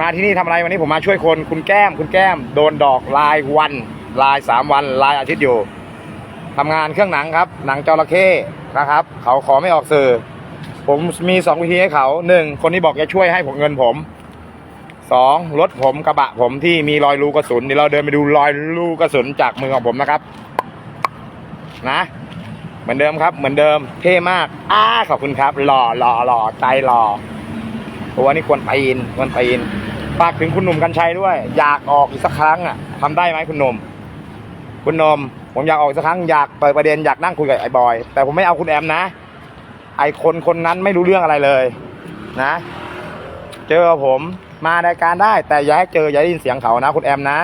มาที่นี่ทำอะไรวันนี้ผมมาช่วยคนคุณแก้ม คุณแก้ม โดนดอกลายวัน ลายสามวัน ลายอาทิตย์อยู่ทำงานเครื่องหนังครับ หนังจระเข้นะครับ เขาขอไม่ออกสื่อ ผมมีสองวิธีให้เขาหนึ่งคนที่บอกจะช่วยให้ผมเงินผมสองรถผมกระบะผมที่มีรอยรูกระสุนเดี๋ยวเราเดินไปดูรอยรูกระสุนจากมือของผมนะครับ นะ เหมือนเดิมครับ เหมือนเดิมเท่มากอ้าขอบคุณครับ หล่อหล่อหล่อใจหล่อตัวนี้ควรไปีนควรไปีน ฝากถึงคุณหนุ่มกัญชัยด้วย อยากออกอีกสักครั้งอะทำได้ไหมคุณหนุ่มคุณหนุ่มผมอยากออกอีกสักครั้งอยากเปิดประเด็นอยากนั่งคุยกับไอ้บอย แต่ผมไม่เอาคุณแอมนะ ไอ้คนคนนั้นไม่รู้เรื่องอะไรเลย นะ เจอผมมารายการได้ แต่อย่าให้เจออย่าได้ยินเสียงเขานะ คุณแอมนะ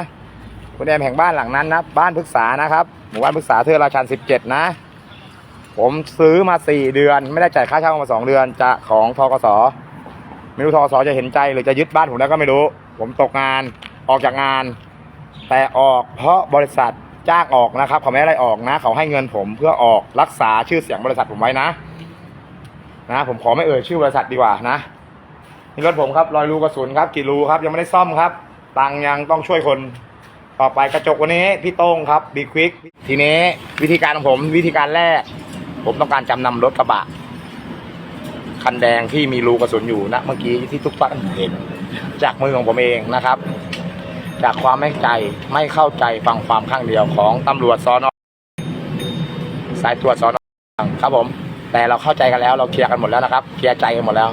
คุณแอมแห่งบ้านหลังนั้นนะบ้านพฤกษานะครับหมู่บ้านพฤกษาเทอราชันสิบเจ็ดนะ ผมซื้อมาสี่เดือน ไม่ได้จ่ายค่าเช่ามาสองเดือนจะของทกส ไม่รู้ทกสจะเห็นใจหรือจะยึดบ้านผมแล้วก็ไม่รู้ ผมตกงานออกจากงาน แต่ออกเพราะบริษัทจ้างออกนะครับ เขาไม่ได้ออกนะ เขาให้เงินผมเพื่อออกรักษาชื่อเสียงบริษัทผมไว้นะ นะ ผมขอไม่เอ่ยชื่อบริษัทดีกว่านะนี่รถผมครับรอยรูกระสุนครับกี่รูครับ ยังไม่ได้ซ่อมครับ ตังยังต้องช่วยคนต่อไปกระจกวันนี้พี่โต้งครับบีควิกทีนี้วิธีการของผมวิธีการแรก ผมต้องการจำนำรถกระบะ คันแดงที่มีรูกระสุนอยู่นะเมื่อกี้ที่ทุกท่านเห็น จากมือของผมเองนะครับ จากความไม่ใจไม่เข้าใจฟังความข้างเดียวของตำรวจสอนอสายตรวจสอนอครับผม แต่เราเข้าใจกันแล้วเราเคลียร์กันหมดแล้วนะครับเคลียร์ใจกันหมดแล้ว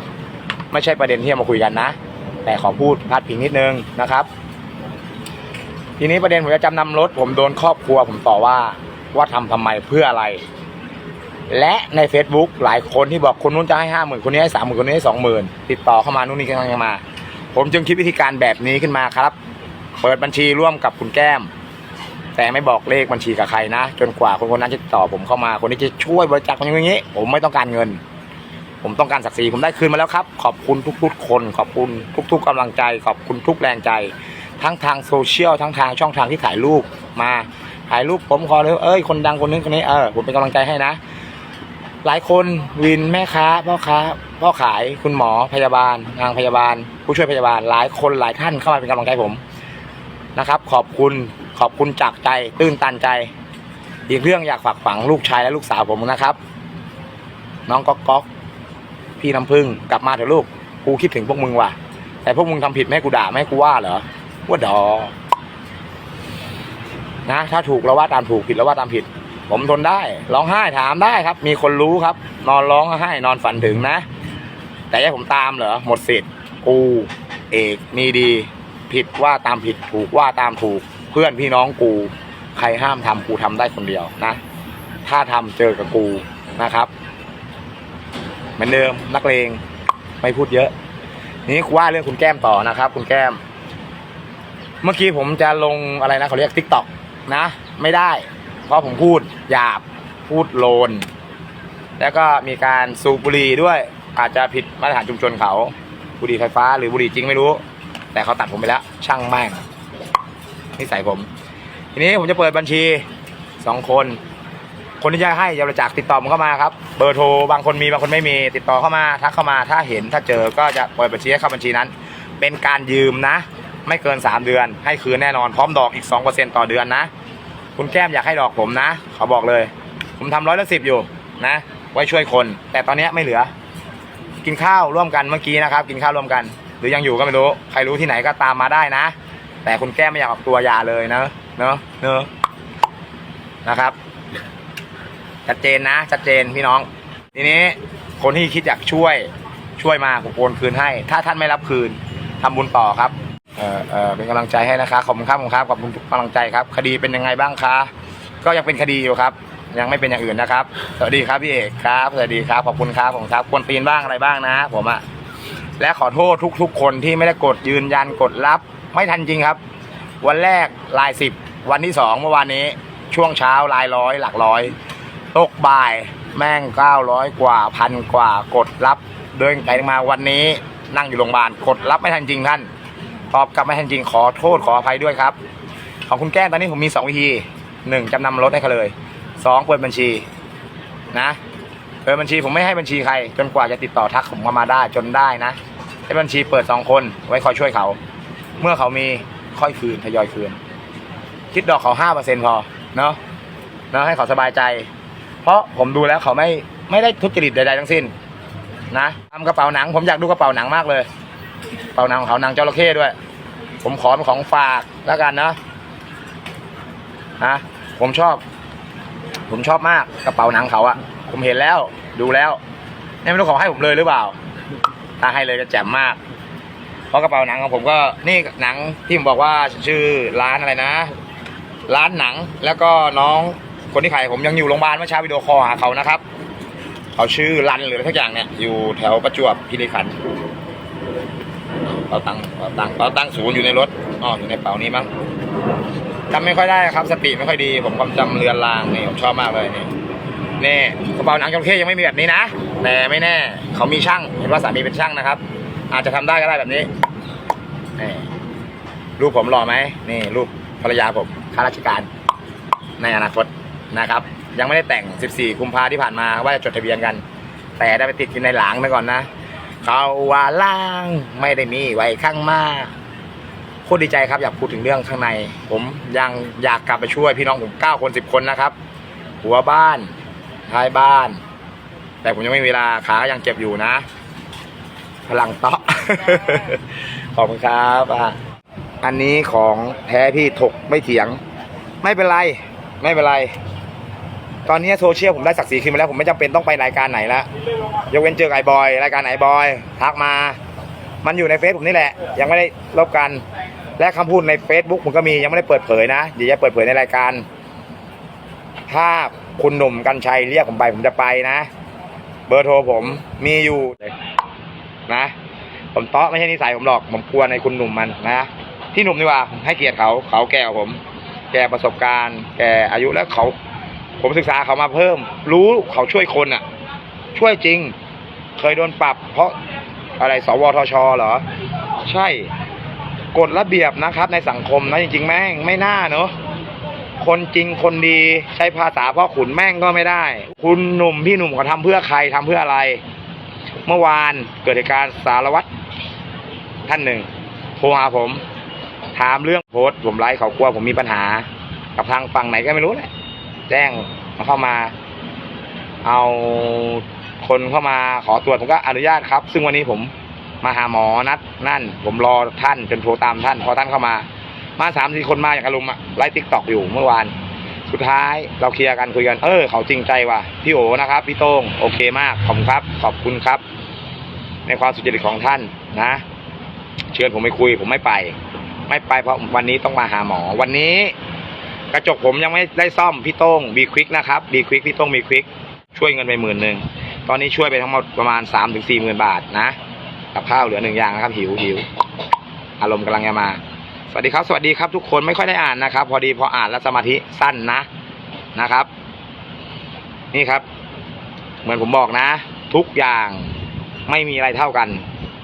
ไม่ใช่ประเด็นที่จะมาคุยกันนะ แต่ขอพูดพาดพิงนิดนึงนะครับ ทีนี้ประเด็นผมจะจำนำรถ ผมโดนครอบครัวผมต่อว่าว่าทำทำไมเพื่ออะไร และใน Facebook หลายคนที่บอกคนนู้นจะให้ห้าหมื่นคนนี้ให้สามหมื่นคนนี้ให้สองหมื่นติดต่อเข้ามานู่นนี่กันมา ผมจึงคิดวิธีการแบบนี้ขึ้นมาครับ เปิดบัญชีร่วมกับคุณแก้ม แต่ไม่บอกเลขบัญชีกับใครนะ จนกว่าคนคนนั้นจะติดต่อผมเข้ามาคนที่จะช่วยบริจาคอย่างนี้ ผมไม่ต้องการเงิน ผมต้องการศักดิ์ศรีผมได้คืนมาแล้วครับ ขอบคุณทุกๆ คน ขอบคุณทุก ๆกำลังใจ ขอบคุณทุกแรงใจ ทั้งทางโซเชียลทั้งทางช่องทางที่ถ่ายรูปมาถ่ายรูปผมขอเลยเอ้ยคนดังคนนึงคนนี้เออผมเป็นกำลังใจให้นะ หลายคนวินแม่ค้าพ่อค้าพ่อขายคุณหมอพยาบาลนางพยาบาล ผู้ช่วยพยาบาลหลายคนหลายท่านเข้ามาเป็นกำลังใจผมนะครับ ขอบคุณขอบคุณจากใจตื้นตันใจ อีกเรื่องอยากฝากฝังลูกชายและลูกสาวผมนะครับ น้องก๊อกก๊อกพี่น้ำพึ่งกลับมาเถอะลูกกูคิดถึงพวกมึงว่ะ แต่พวกมึงทำผิดไม่กูด่าไม่กูว่าเหรอว่าดอนะถ้าถูกเราว่าตามถูกผิดเราว่าตามผิด ผมทนได้ ร้องไห้ถามได้ครับ มีคนรู้ครับ นอนร้องไห้นอนฝันถึงนะ แต่ให้ผมตามเหรอ หมดสิทธิ์กูเอกมีดี ผิดว่าตามผิดถูกว่าตามถูก เพื่อนพี่น้องกู ใครห้ามทำกูทำได้คนเดียวนะ ถ้าทำเจอกับกูนะครับ เหมือนเดิมนักเลงไม่พูดเยอะ นี่ว่าเรื่องคุณแก้มต่อนะครับ คุณแก้ม เมื่อกี้ผมจะลงอะไรนะเขาเรียกทิกตอกนะ ไม่ได้ เพราะผมพูดหยาบพูดโลน แล้วก็มีการสูบบุหรี่ด้วย อาจจะผิดมาตรฐานชุมชนเขาบุหรี่ไฟฟ้าหรือบุหรี่จริงไม่รู้ แต่เขาตัดผมไปแล้ว ช่างแม่งนิสัยผม ทีนี้ผมจะเปิดบัญชีสองคน คนที่จะให้จะบริจาคติดต่อผมเข้ามาครับ เบอร์โทรบางคนมีบางคนไม่มี ติดต่อเข้ามาทักเข้ามาถ้าเห็นถ้าเจอก็จะเปิดบัญชีให้เข้าบัญชีนั้น เป็นการยืมนะ ไม่เกิน 3 เดือน ให้คืนแน่นอนพร้อมดอกอีก2%ต่อเดือนนะ คุณแก้มอยากให้ดอกผมนะเขาบอกเลย ผมทำร้อยละสิบอยู่นะ ไว้ช่วยคน แต่ตอนนี้ไม่เหลือ กินข้าวร่วมกันเมื่อกี้นะครับ กินข้าวร่วมกัน หรือยังอยู่ก็ไม่รู้ ใครรู้ที่ไหนก็ตามมาได้นะ แต่คุณแก้มไม่อยากออกตัวยาเลยนะเนอะเนอะนะครับชัดเจนนะชัดเจนพี่น้อง ทีนี้คนที่คิดอยากช่วยช่วยมาผมโอนคืนให้ ถ้าท่านไม่รับคืนทำบุญต่อครับ เออเออเป็นกำลังใจให้นะคะ ขอบคุณครับขอบคุณครับขอบคุณทุกกำลังใจครับ คดีเป็นยังไงบ้างคะ ก็ยังเป็นคดีอยู่ครับ ยังไม่เป็นอย่างอื่นนะครับ สวัสดีครับพี่เอกครับ สวัสดีครับ ขอบคุณครับผมครับควรตีนบ้างอะไรบ้างนะ ผมอะและขอโทษทุก ๆ คนที่ไม่ได้กดยืนยันกดรับ ไม่ทันจริงครับ วันแรกลายสิบวันที่สองเมื่อวานนี้ ช่วงเช้าลายร้อยหลักร้อยตกบ่ายแม่งเก้าร้อยกว่าพันกว่ากดรับ เดินไปมาวันนี้นั่งอยู่โรงพยาบาลกดรับไม่ทันจริงท่าน ตอบกลับไม่ทันจริงขอโทษขออภัยด้วยครับ ของคุณแก้งตอนนี้ผมมี 2 วิธี 1จำนำรถให้เขาเลย 2 เปิดบัญชีนะเปิดบัญชีผมไม่ให้บัญชีใคร จนกว่าจะติดต่อทักผมเข้ามาได้จนได้นะให้บัญชีเปิดสองคนไว้คอยช่วยเขา เมื่อเขามีค่อยคืนทยอยคืน คิดดอกเขาห้าเปอร์เซ็นพอเนาะเนาะให้เขาสบายใจ เพราะผมดูแล้วเขาไม่ไม่ได้ทุจริตใดๆทั้งสิ้นนะทำกระเป๋าหนังผมอยากดูกระเป๋าหนังมากเลย เป๋าหนังของเขาหนังจระเข้ด้วย ผมขอเป็นของฝากแล้วกันนะนะผมชอบ ผมชอบมากกระเป๋าหนังเขาอะผมเห็นแล้วดูแล้วนี่ไม่รู้เขาให้ผมเลยหรือเปล่า ถ้าให้เลยจะแจ่มมาก เพราะกระเป๋าหนังของผมก็นี่หนังที่ผมบอกว่าชื่อร้านอะไรนะ ร้านหนังแล้วก็น้องคนที่ขายผมยังอยู่โรงพยาบาลเมื่อเช้าวิดีโอคอลหาเขานะครับ เขาชื่อรันหรืออะไรทักอย่างเนี่ยอยู่แถวประจวบคีรีขันธ์ เป๋าตังค์เป๋าตังค์เป๋าตังค์ศูนย์อยู่ในรถอ๋ออยู่ในเป๋านี้มั้งจำไม่ค่อยได้ครับสติไม่ค่อยดี ผมความจำเลือนลางนี่ผมชอบมากเลยนี่นี่กระเป๋าหนังจระเข้ยังไม่มีแบบนี้นะ แต่ไม่แน่เขามีช่างเห็นว่าสามีเป็นช่างนะครับ อาจจะทำได้ก็ได้แบบนี้นี่รูปผมหล่อไหมนี่รูปภรรยาผมข้าราชการ ในอนาคตนะครับ ยังไม่ได้แต่ง 14 กุมภาที่ผ่านมาว่าจะจดทะเบียนกัน แต่ได้ไปติดกินในหลังไปก่อนนะ เขาว่าล่างไม่ได้มีไว้ข้างมากโคตรดีใจครับอยากพูดถึงเรื่องข้างใน ผมยังอยากกลับไปช่วยพี่น้องผม9คน10คนนะครับ หัวบ้านท้ายบ้าน แต่ผมยังไม่มีเวลาขายังเจ็บอยู่นะ พลังเตาะขอบคุณครับอะอันนี้ของแท้พี่ถกไม่เถียง ไม่เป็นไร ไม่เป็นไร ตอนนี้โซเชียลผมได้ศักดิ์ศรีขึ้นมาแล้วผมไม่จำเป็นต้องไปรายการไหนแล้วยกเว้นเจอไอ้บอย รายการไหนบอยทักมา มันอยู่ในเฟซผมนี่แหละ ยังไม่ได้ลบกัน และคำพูดใน Facebook ผมก็มียังไม่ได้เปิดเผยนะเดี๋ยวจะเปิดเผยในรายการ ถ้าคุณหนุ่มกัญชัยเรียกผมไปผมจะไปนะ เบอร์โทรผมมีอยู่นะ ผมเตาะไม่ใช่นิสัยผมหรอก ผมกลัวในคุณหนุ่มมันนะพี่หนุ่มดีกว่าผมให้เกียรติเขาเขาแก่กว่าผม แก่ประสบการณ์ แก่อายุแล้วเขา ผมศึกษาเขามาเพิ่ม รู้เขาช่วยคนอะ ช่วยจริง เคยโดนปรับ เพราะอะไรสวทชเหรอ ใช่กฎระเบียบนะครับ ในสังคมนะจริง ๆ แม่งไม่น่าเนอะคนจริงคนดีใช้ภาษาพ่อขุนแม่งก็ไม่ได้ คุณหนุ่มพี่หนุ่มเขาทำเพื่อใครทำเพื่ออะไร เมื่อวานเกิดเหตุการณ์สารวัตรท่านหนึ่งโทรหาผม ถามเรื่องโพสต์ผมไลฟ์เขากลัวผมมีปัญหา กับทางฝั่งไหนก็ไม่รู้แหละ แจ้งมาเข้ามา เอาคนเข้ามาขอตรวจผมก็อนุญาตครับ ซึ่งวันนี้ผมมาหาหมอนัดนั่น ผมรอท่านจนโทรตามท่านพอท่านเข้ามา มาสามสี่คนมาอย่างอารมณ์อะไลฟ์ติ๊กตอกอยู่เมื่อวาน สุดท้ายเราเคลียร์กันคุยกัน เออ เขาจริงใจว่ะพี่โอนะครับ พี่โต้งโอเคมากขอบคุณครับ ขอบคุณครับ ในความสุจริตของท่านนะ เชิญผมไปคุยผมไม่ไป ไม่ไปเพราะวันนี้ต้องมาหาหมอวันนี้ กระจกผมยังไม่ได้ซ่อมพี่โต้งบีควิกนะครับบีควิกพี่โต้งบีควิกช่วยเงินไปหมื่นหนึ่งตอนนี้ช่วยไปทั้งหมดประมาณสามถึงสี่หมื่นบาทนะกับข้าวเหลือหนึ่งอย่างนะครับหิวหิวอารมณ์กำลังจะมา สวัสดีครับ สวัสดีครับ ทุกคนไม่ค่อยได้อ่านนะครับ พอดีพออ่านแล้วสมาธิสั้นนะนะครับ นี่ครับ เหมือนผมบอกนะ ทุกอย่างไม่มีอะไรเท่ากัน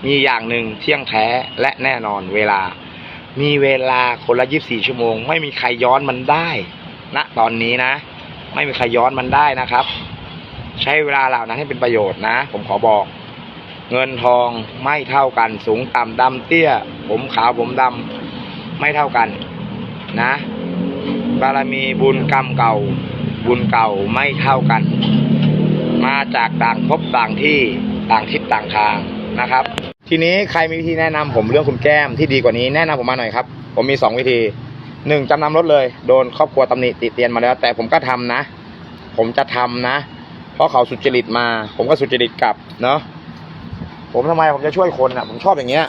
มีอย่างหนึ่งเที่ยงแท้และแน่นอนเวลา มีเวลาคนละ24ชั่วโมง ไม่มีใครย้อนมันได้ณตอนนี้นะ ไม่มีใครย้อนมันได้นะครับ ใช้เวลาเหล่านั้นให้เป็นประโยชน์นะ ผมขอบอก เงินทองไม่เท่ากัน สูงต่ำดำเตี้ย ผมขาวผมดำไม่เท่ากันนะบารมีบุญกรรมเก่า บุญเก่าไม่เท่ากัน มาจากต่างภพต่างที่ต่างทิศต่างทางนะครับ ทีนี้ใครมีวิธีแนะนำผมเรื่องคุณแก้มที่ดีกว่านี้แนะนำผมมาหน่อยครับ ผมมีสองวิธีหนึ่งจำนำรถเลย โดนครอบครัวตำหนิติเตียนมาแล้ว แต่ผมก็ทำนะ ผมจะทำนะ เพราะเขาสุจริตมา ผมก็สุจริตกลับเนาะผมทำไมผมจะช่วยคนอะ ผมชอบอย่างเงี้ย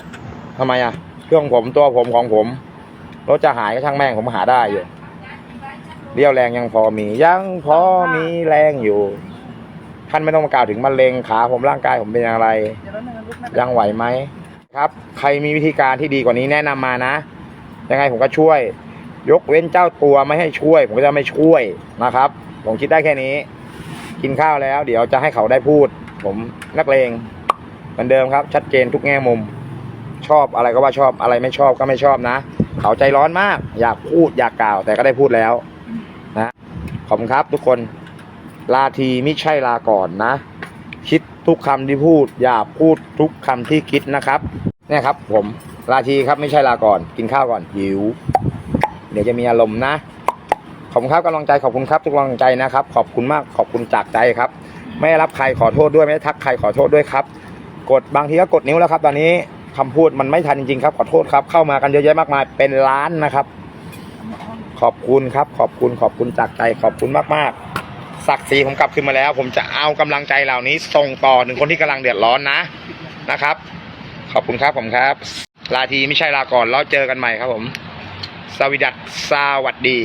ทำไมอะเครื่องผมตัวผมของผมรถจะหายก็ช่างแม่งผมหาได้อยู่เรี่ยวแรงยังพอมียังพอมีแรงอยู่ ท่านไม่ต้องมากล่าวถึงมะเร็งขาผมร่างกายผมเป็นอย่างไรยังไหวไหมครับ ใครมีวิธีการที่ดีกว่านี้แนะนำมานะ ยังไงผมก็ช่วย ยกเว้นเจ้าตัวไม่ให้ช่วย ผมก็จะไม่ช่วยนะครับ ผมคิดได้แค่นี้ กินข้าวแล้ว เดี๋ยวจะให้เขาได้พูด ผมนักเลงเหมือนเดิมครับ ชัดเจนทุกแง่มุม ชอบอะไรก็ว่าชอบอะไรไม่ชอบก็ไม่ชอบนะ เขาใจร้อนมาก อยากพูดอยากกล่าว แต่ก็ได้พูดแล้วนะขอบคุณครับทุกคน ลาทีไม่ใช่ลาก่อนนะ คิดทุกคำที่พูด อย่าพูดทุกคำที่คิดนะครับ เนี่ยครับ ผมราชีครับไม่ใช่ลาก่อน กินข้าวก่อนหิว เดี๋ยวจะมีอารมณ์นะ ขอบคุณครับกำลังใจขอบคุณครับ ทุกกำลังใจนะครับ ขอบคุณมากขอบคุณจากใจครับ ไม่รับใครขอโทษด้วยไม่ได้ทักใครขอโทษด้วยครับ กดบางทีก็กดนิ้วแล้วครับ ตอนนี้คำพูดมันไม่ทันจริงๆครับ ขอโทษครับ เข้ามากันเยอะแยะมากมายเป็นล้านนะครับ ขอบคุณครับ ขอบคุณขอบคุณจากใจขอบคุณมากๆ ศักดิ์ศรีผมกลับขึ้นมาแล้ว ผมจะเอากำลังใจเหล่านี้ส่งต่อถึงคนที่กำลังเดือดร้อนนะนะครับ ขอบคุณครับผมครับ ลาทีไม่ใช่ลาก่อนแล้วเจอกันใหม่ครับผม สวัสดีสวัสดี